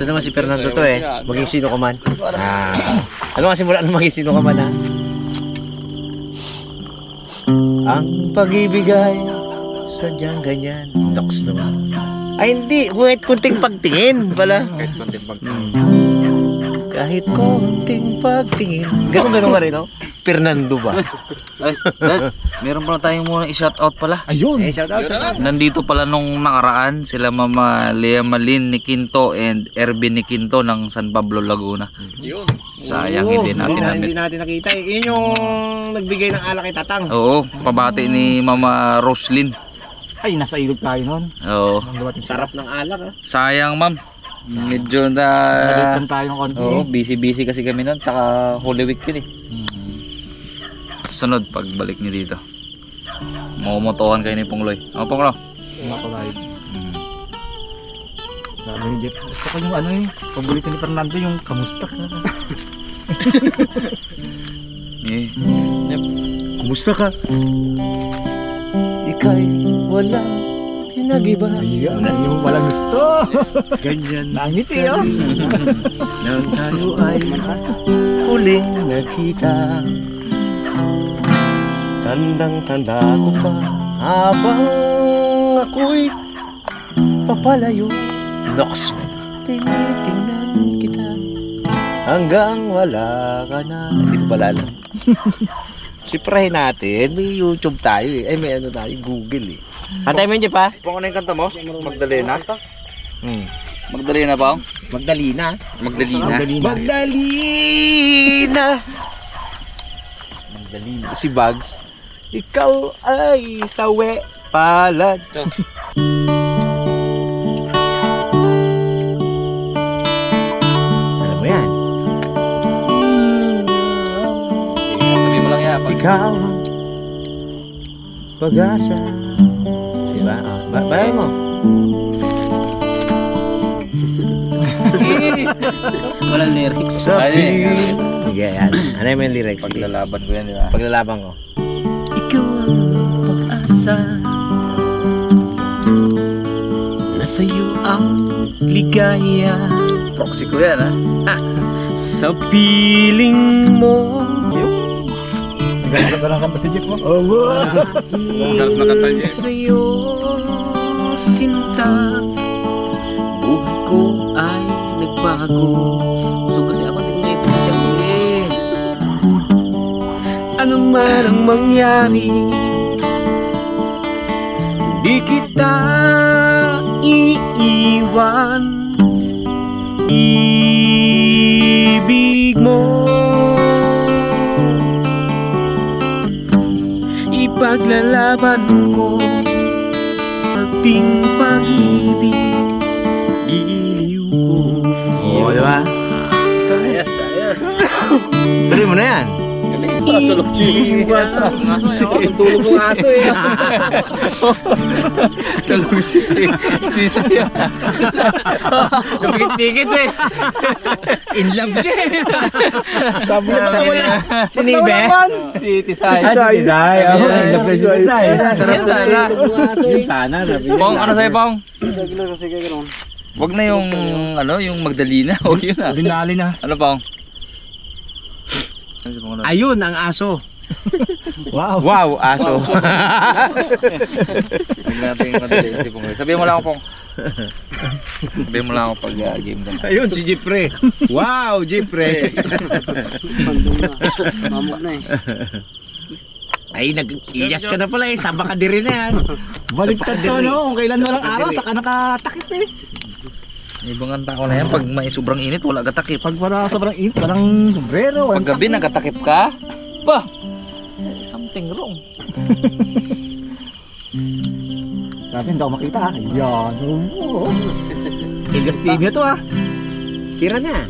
Ito naman si Fernando to eh. Maging sino ka man. Ah. Ano nga simula nung maging sino ka man ha? Ang pag-ibig ay sadyang ganyan. Doks naman. Ay hindi, wait kunting pagtingin pala. Kahit konting pag... Kahit konting pagtingin. Ganun ganun ka rin, no? Fernando ba? Ay, Dad, meron pala tayong muna i-shoutout pala. Ayun. Eh, shout out, shout out. Nandito pala nung nakaraan sila Mama Lea Malin ni Quinto and Ervin ni Quinto ng San Pablo, Laguna. Yun. Sayang hindi natin Oo, namit. Hindi natin nakita. eh. Yun yung nagbigay ng alak kay Tatang. Oo, pabati ni Mama Roslyn. Ay, nasa ilog tayo noon. Oo. Nung dumating sa Sarap ng alak ah. Sayang, ma'am. Medyo na... Nalitan tayo ng konti. Oo, busy-busy kasi kami noon. Tsaka Holy Week yun eh. Sunod, pagbalik niyo dito. Mumutuhan kayo ni Pungloy. O, Punglo. Mga kalay. Sabi ni Jeff, gusto ko yung ano eh, paborito ni Fernando yung kamusta ka. Eh, Kumusta ka? Ika'y walang pinagiba. Ayan, yung walang gusto. Ganyan Nangiti oh. nang tayo ay huling nakita. Tandang-tanda ko pa habang ako'y papalayo. Nox, tinitingnan kita hanggang wala ka na. Hindi ko pala alam. Siprahin natin, may YouTube tayo eh. Ay, may ano tayo, Google eh. Antay mo yun, pa? Pang ano yung kanta mo? Magdalena? Hmm. Magdalena ba? Magdalina. Magdalena. Magdalena. Magdalina. Magdalina. Si Bugs. Ikaw ay sawe palad. Alam mo yan. Sabi mo lang yan. Ikaw pag-asa. Ah, ba bayan mo. Walang lyrics. Sa piling. Sige, yan. Ano yung lyrics? Paglalaban ko yan, di ba? Paglalaban ko. Ikaw ang pag-asa Nasa iyo ang ligaya Proxy ko yan, ha? Sa piling mo Nagagawa lang kanta si Jeff mo. Sarap na kanta niya. Sa iyo sinta Buhay ko ay nagbago. So kasi ako hindi ko naipagtsak eh Ano man ang mangyari Di kita iiwan. Ibig mo Ipaglalaban ko Ating pag-ibig Giliw ko Oo, di ba? Ayos, ayos. Tuloy mo na yan. Tulog si Tulog ng aso eh Tulog si si Saya. Napikit-pikit eh. In love siya. Sabi niya Sabi niya, si Nibe. Si Tisay. Tisay. Tisay. In love na si Tisay. Sarap sana. Yung sana. Pong, ano sa'yo, Pong? Wag na yung, ano, yung Magdalena. Huwag yun ah. Dinali na. Ano, Pong? Ano si Pong? ano? Ayun ang aso. Wow. Wow, aso. Sabihin mo lang ako, Pong. Sabihin mo lang ako pag uh, game ka. Ayun, si Jeffrey. Wow, Jeffrey. Mamot na eh Ay, nag-iyas ka na pala eh. Saba ka din na yan. Baliktad to no. Kung kailan walang araw, saka nakatakip eh. Ibang ang tao na yan. Pag may sobrang init, wala gatakip. Pag wala sobrang init, walang sombrero. Pag gabi, nagatakip ka, ba? eh, Something wrong. Sabi, hindi ako makita ah. Yan. Oo. Tigas TV to ah. Tira na.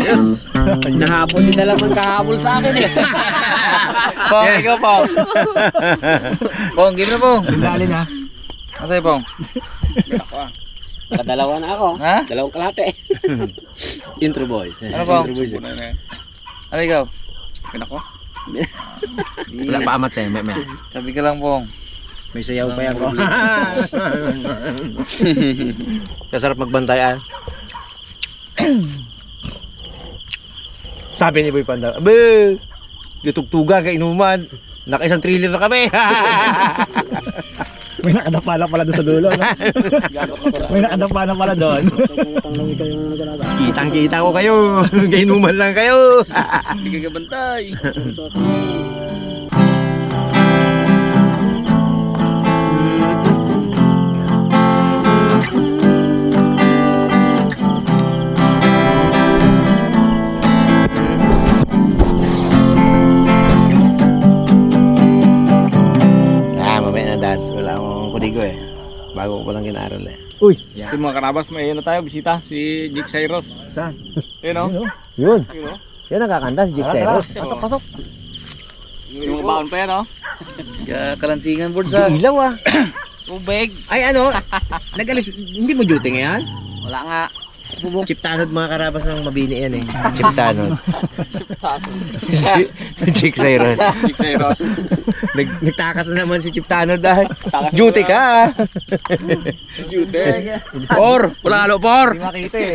Yes. Nahapon si Dalaman kahabol sa akin eh. Pong, ikaw Pong. Pong, game na Pong. Dali na. Masaya Pong. Nakadalawa na ako. Ha? Dalawang kalate. Intro boys. Ano Pong? Intro boys. eh. Ano ikaw? Pinako. Wala pa amat sa'yo, may may. Sabi ka lang Pong. May sayaw pa yan ko. Kasarap magbantayan. Sabi ni Boy Panda, Abe, ditugtuga ka inuman. Nakaisang thriller na kami. May nakadapa na pala doon sa dulo. No? May nakadapa na pala doon. Kitang kita ko kayo. Kainuman lang kayo. Hindi ka gabantay. Kudigo eh. Bago ko pa lang kinaaral eh. Yung mga karabas, may ano tayo, bisita. Si Jake Cyrus. Saan? Yun o. Yun. Yun o. Yan nakakanta si Jake Ceros. Pasok, pasok. Yung mga baon pa yan o. Kaya kalansingan board sa Ilaw ah. tubig. Ay ano, nag-alis, hindi mo duty ngayon? Wala nga. Chip tanod mga karabas ng mabini yan eh. Chip tanod. Si- Jake Cyrus. Jake Cyrus. Nag, nagtakas na naman si Chip tanod dahil duty ka ah. Jute. Por! Wala halo por! Makita eh.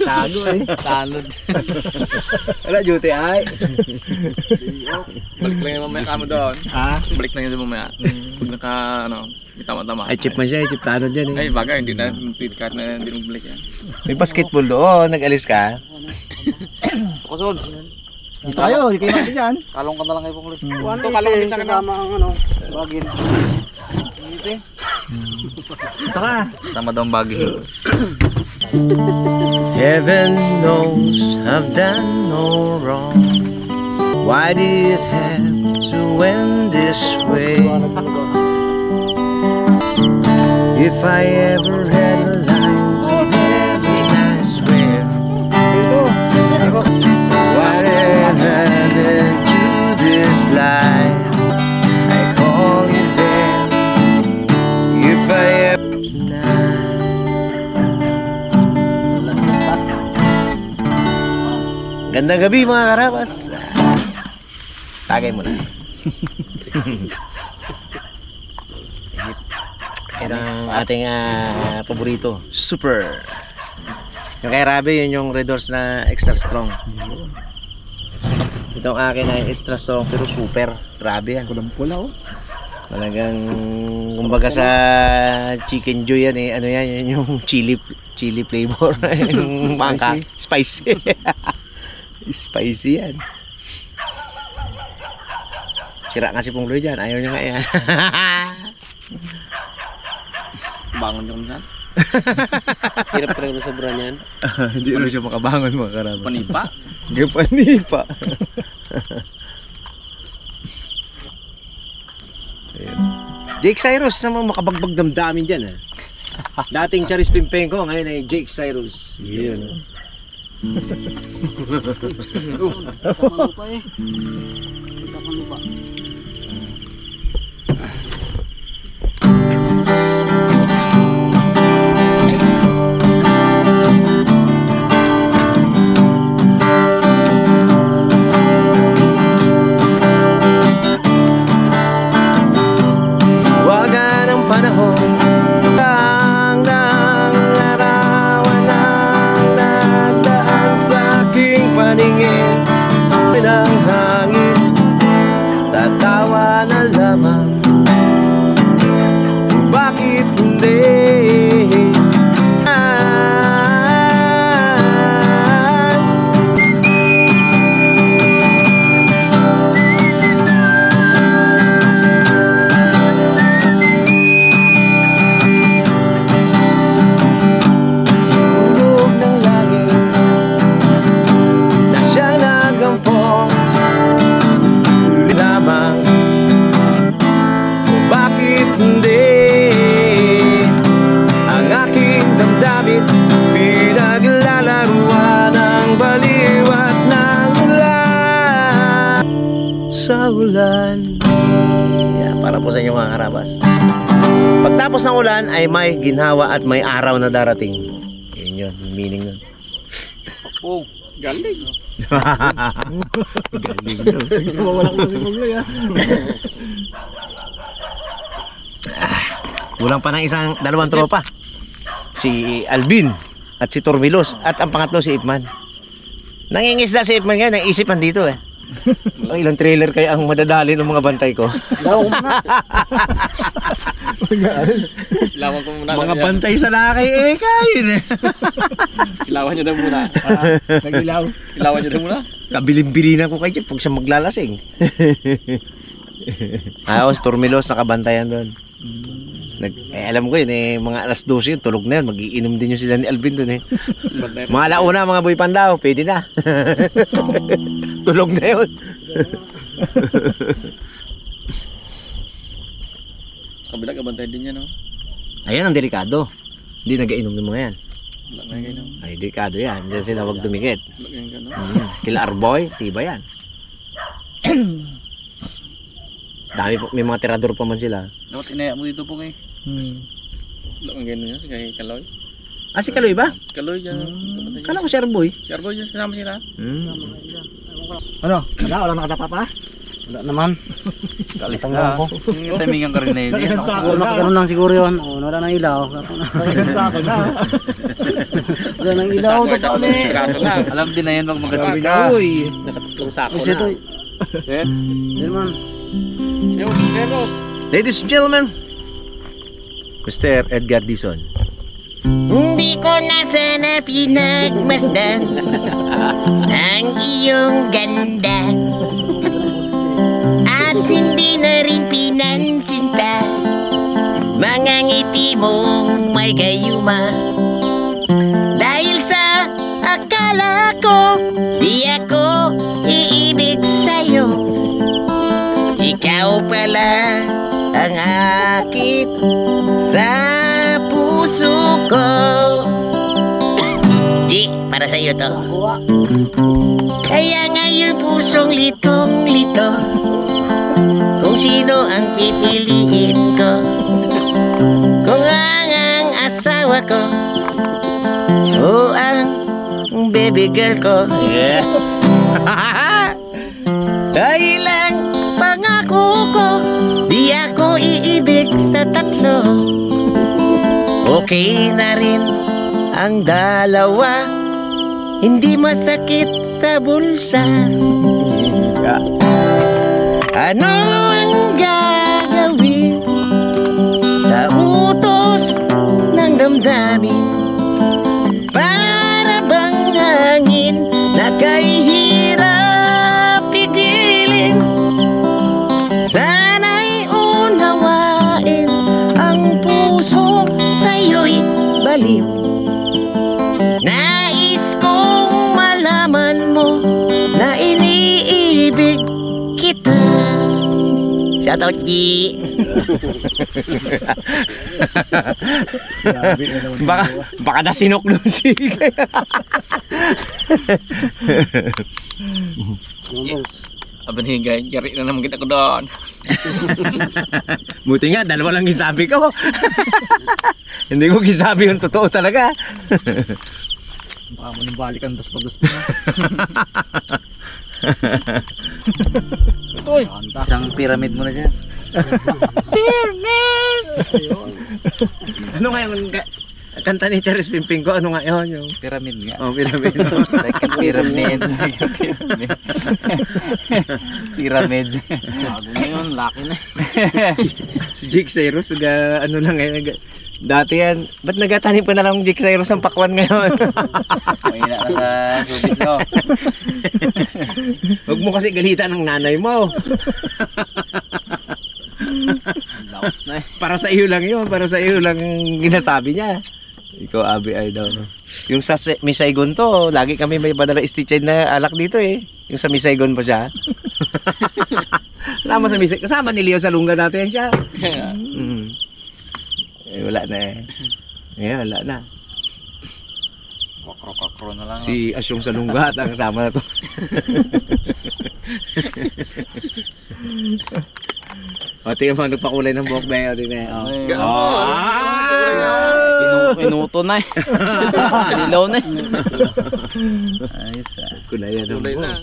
Tago eh. Tanod. Wala duty ay. Balik lang yung mamaya kamo doon. Ha? Balik lang yun mamaya. Pag naka, ano, tama-tama. Ay chip man siya, eh, chip tanod yan eh. Ay, bagay, hindi na, kahit na hindi mo balik yan. May basketball doon, nag-alis ka. Kusod. Dito kayo, di kayo natin dyan. Kalong ka na lang kayo Pong. Ito, kala ko sa kasama. Dito ka. Sama daw ang bagi. Heaven knows I've done no wrong. Why did it have to end this way? If I ever had a line to heaven, I swear. What happened to this life? I call it. If I ever Gandang gabi mga karabas. Tagay mo na. Yan ang ating ah, paborito. Super. Yung kay Rabe, yun yung Red Horse na extra strong. Itong akin ay extra strong pero super. Grabe yan. Kulang pula oh. Talagang kumbaga sa chicken joy yan eh. Ano yan? Yun yung chili chili flavor. yung bangka. Spicy. Spicy yan. Sira nga si Pungloy dyan. Ayaw niya nga yan. Bangon yung saan. Hirap talaga sa sobra niyan. Hindi rin siya makabangon mga karabas. Panipa. Gapanipa. Ayun. Jake Cyrus naman makabagbag damdamin dyan ah. Dating Charis Pimpenko, ngayon ay Jake Cyrus. Yun. Waga Pagtapos ng ulan ay may ginhawa at may araw na darating. Yun yun, yung meaning nun. Oh, galing. Galing to. Wala ko si Pablo ya. Kulang pa ng isang, dalawang tropa. Si Alvin at si Tormilos at ang pangatlo si Ipman. Nangingisda si Ipman ngayon, naisip dito eh. Ang ilang trailer kaya ang madadali ng mga bantay ko. Ilawan ko muna. mga bantay sa lakay eh, kayo eh. Ilawan nyo daw muna. Nagilaw. Ilawan nyo daw muna. Kabilin-bilinan ko kay Jeff pag siya maglalasing. Ayos, Tormilos nakabantayan doon. Nag, eh, alam ko yun, eh, mga alas 12 yun, tulog na yun. Magiinom din yun sila ni Alvin doon eh. Mga launa, mga boy pandaw, pwede na. tulog na yun. Kabila ka bantay din yan, no? Ayan ang delikado. Hindi nagainom ng mga yan. Wala na? Ay, delikado yan. Diyan sila wag dumikit. Wala kayo, no? Ayan. Kila Arboy, tiba yan. Dami po, may mga tirador pa man sila. Dapat inaya mo dito po kay. Wala kang ganun yan, si kay Kaloy. Ah, si Kaloy ba? Kaloy kabantay dyan. Kala ko si Arboy. Si Arboy dyan, kasama sila. Hmm. Ano? Wala, wala nakatapa pa? Wala naman. Kalis na. ko. Timingan ka rin na yun. Isang eh. sako Siguro na. lang siguro yun. O, wala nang ilaw. Isang sako na. Wala nang ilaw. Ito lang. Alam din na yan pag na, ka. uy. Nakatatlong sako ito, na. Naman. Yo, Zeros. Ladies and gentlemen, Mr. Edgar Dizon. Hindi ko na sana pinagmasdan ang iyong ganda At hindi na rin pinansin pa Mga ngiti mong may gayuma Dahil sa akala ko Di ako iibig sa'yo. Ikaw pala ang akit sa puso ko. Di, para sa'yo to. Kaya ngayon pusong litong-lito Kung sino ang pipiliin ko. Kung ang ang asawa ko O ang baby girl ko. Dahil ang pangako ko Di ako iibig sa tatlo. Okay na rin ang dalawa. Hindi masakit sa bulsa Ano ang gagawin G Grabe na naman. Baka, baka nasinok doon si Abanhigay, yari na naman kita ko doon. Buti nga, dalawa lang gisabi ko. Hindi ko gisabi yung totoo talaga. Baka mo nang balikan dos pag gusto mo. Uy, Isang pyramid mo na dyan. Ano nga yung ka- kanta ni Charis Pimping ko? Ano nga yun? Yung, Pyramid nga. oh, pyramid. Like a pyramid. Like a pyramid. pyramid. Bago na yun, laki na. si Jake Cyrus, ano lang ngayon. Dati yan, ba't nagatanim pa na lang Cyrus ng pakwan ngayon? Mahina na sa showbiz no. Huwag mo kasi galitan ng nanay mo. Laos na eh. Para sa iyo lang yun. Para sa iyo lang ginasabi niya. Ikaw, Abi, ay daw. Yung sa Se- Misaygon to, lagi kami may padala stitched na alak dito eh. Yung sa Misaygon pa siya. Lama sa Misaygon. Kasama ni Leo sa lungga dati yan siya. Mm. Eh, wala na eh. Ngayon, wala na. Kakro-kakro na lang. Si Asyong sa lungga at ang kasama na to. O, tingnan mo, nagpakulay ng buhok ba yun? Din, eh. Oh. Pinu- Pinuto na eh. Dilaw na eh. Ayos ah. Kulay yan. Kulay na.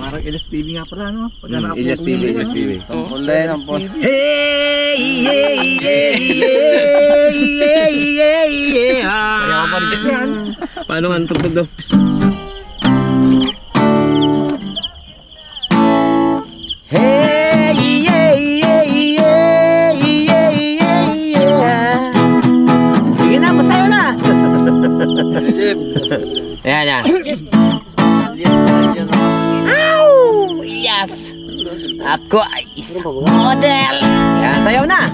Parang Ilyas TV nga pala, no? Pag Mm, Ilyas TV, Ilyas TV. Sampol na yan, sampol. Hey, yeah, yeah, yeah, yeah, yeah, yeah. Kaya pa rin yan. Paano nga ang tugtog daw? Ako ay isang model. Ayan, sayaw na.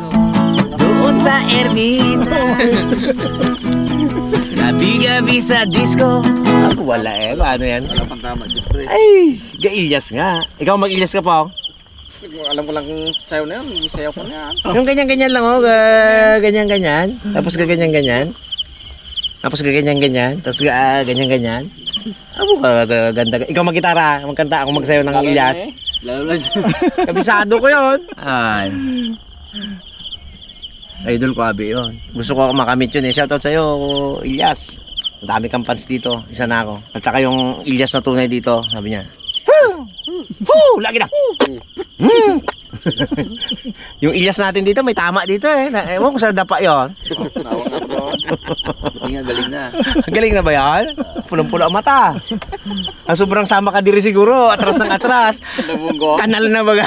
Doon sa Ermita. Gabi-gabi sa disco. Ako wala eh. Paano yan? Wala pang tama eh. Ay, gailyas nga. Ikaw mag-ilyas ka pa, oh. Alam ko lang sayo na yun. Sayo ko na yan. Yung ganyan-ganyan lang, oh. ga- Ganyan-ganyan. Tapos gaganyan-ganyan. Tapos gaganyan-ganyan. Tapos ga- ah, ganyan-ganyan. Abo ka, ga- ganda. Ikaw mag-gitara. Magkanta ako magsayo ng Ilyas. Lalo lang dyan. Kabisado ko yun. Ay. Idol ko, abi yun. Gusto ko makamit yun eh. Shoutout sa'yo, Ilyas. Ang dami kang fans dito. Isa na ako. At saka yung Ilyas na tunay dito, sabi niya. Woo! Lagi na. Yung Ilyas natin dito, may tama dito eh. Na, ewan ko sa dapa yun. Buti nga galing na. Galing na ba yan? Pulang-pula ang mata. Ang sobrang sama ka diri siguro. Atras ng atras. Nabunggo. Kanal na baga.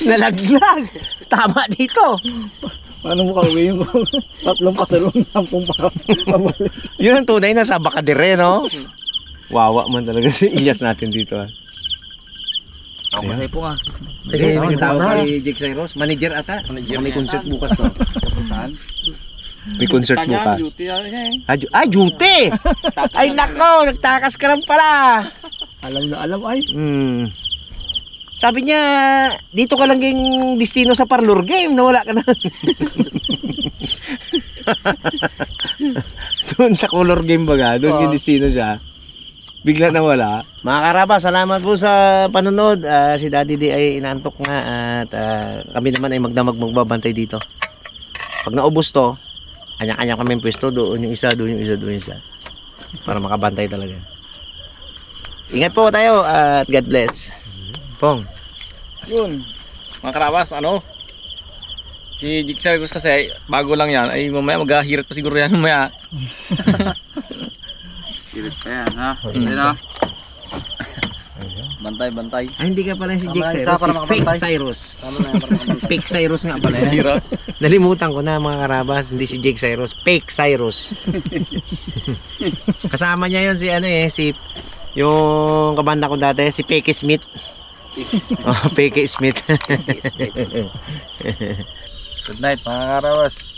Nalaglag. Tama dito. Paano mo kauwi yung tatlong pasalong sampung pa? Yun ang tunay na sa Bakadire, no? Wawa man talaga si Ilyas natin dito. ah. Ako masay po nga. Sige, may tawag kay Jake Cyrus. Manager ata. Manager may concert bukas to. May concert Kanya, bukas. duty eh. Ah, ju- ah, duty! Ay, nako! Nagtakas ka lang pala. Alam na alam ay. Hmm. Sabi niya, dito ka lang yung destino sa parlor game, nawala ka na. doon sa color game baga, doon yung destino siya. Bigla nawala. Mga karaba, salamat po sa panonood. Ah, si Daddy D ay inantok nga at ah, kami naman ay magdamag magbabantay dito. Pag naubos to, kanya-kanya kami pwesto, doon yung isa, doon yung isa, doon yung isa. Para makabantay talaga. Ingat po tayo at God bless. Pong. Yun. Mga karabas, ano? Si Jig Sargos kasi, bago lang yan, ay mamaya maghahirat pa siguro yan mamaya. Sirit pa yan, ha? Hindi na. Bantay, bantay. Ay, hindi ka pala si Jake Cyrus. para Si makabantay. Fake Cyrus. Tama na yan, para makabantay. Fake Cyrus nga pala. yan. Nalimutan ko na mga karabas. Hindi si Jake Cyrus. Fake Cyrus. Kasama niya yun si ano eh. Si yung kabanda ko dati. Si Peke Smith. oh, Peke Smith. Good night mga karawas.